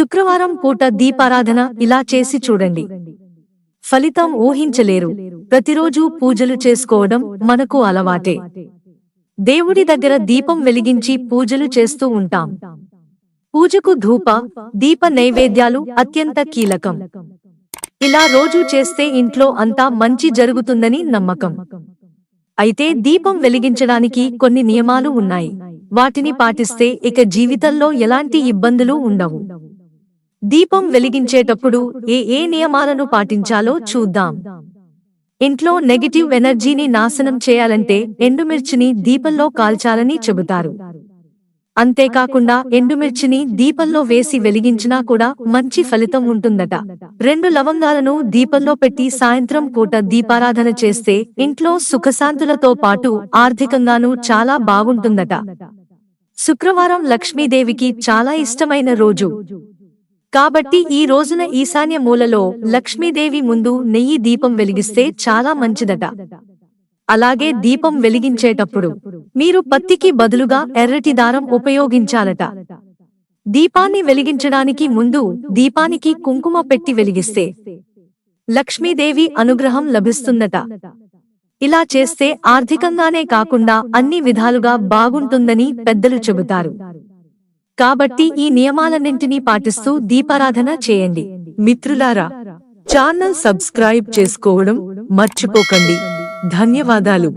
శుక్రవారం పూట దీపారాధన ఇలా చేసి చూడండి. ఫలితం ఊహించలేరు. ప్రతిరోజు పూజలు చేసుకోవడం మనకు అలవాటే. దేవుడి దగ్గర దీపం వెలిగించి పూజలు చేస్తూ ఉంటాం. పూజకు ధూప దీప నైవేద్యాలు అత్యంత కీలకం. ఇలా రోజూ చేస్తే ఇంట్లో అంతా మంచి జరుగుతుందని నమ్మకం. అయితే దీపం వెలిగించడానికి కొన్ని నియమాలు ఉన్నాయి. వాటిని పాటిస్తే ఇక జీవితంలో ఎలాంటి ఇబ్బందులు ఉండవు. దీపం వెలిగించేటప్పుడు ఏ ఏ నియమాలను పాటించాలో చూద్దాం. ఇంట్లో నెగటివ్ ఎనర్జీని నాశనం చేయాలంటే ఎండుమిర్చిని దీపంలో కాల్చాలని చెబుతారు. అంతేకాకుండా ఎండుమిర్చిని దీపంలో వేసి వెలిగించినా కూడా మంచి ఫలితం ఉంటుందట. రెండు లవంగాలను దీపంలో పెట్టి సాయంత్రం పూట దీపారాధన చేస్తే ఇంట్లో సుఖశాంతులతో పాటు ఆర్థికంగానూ చాలా బాగుంటుందట. శుక్రవారం లక్ష్మీదేవికి చాలా ఇష్టమైన రోజు. కాబట్టి ఈ రోజున ఈశాన్య మూలలో లక్ష్మీదేవి ముందు నెయ్యి దీపం వెలిగిస్తే చాలా మంచిదట. అలాగే దీపం వెలిగించేటప్పుడు మీరు పత్తికి బదులుగా ఎర్రటి దారం ఉపయోగించాలట. దీపాన్ని వెలిగించడానికి ముందు దీపానికి కుంకుమ పెట్టి వెలిగిస్తే లక్ష్మీదేవి అనుగ్రహం లభిస్తుందట. ఇలా చేస్తే ఆర్థికంగానే కాకుండా అన్ని విధాలుగా బాగుంటుందని పెద్దలు చెబుతారు. కాబట్టి ఈ నియమాలన్నింటినీ పాటిస్తూ దీపారాధన చేయండి. మిత్రులారా ఛానల్ సబ్స్క్రైబ్ చేసుకోవడం మర్చిపోకండి. ధన్యవాదాలు.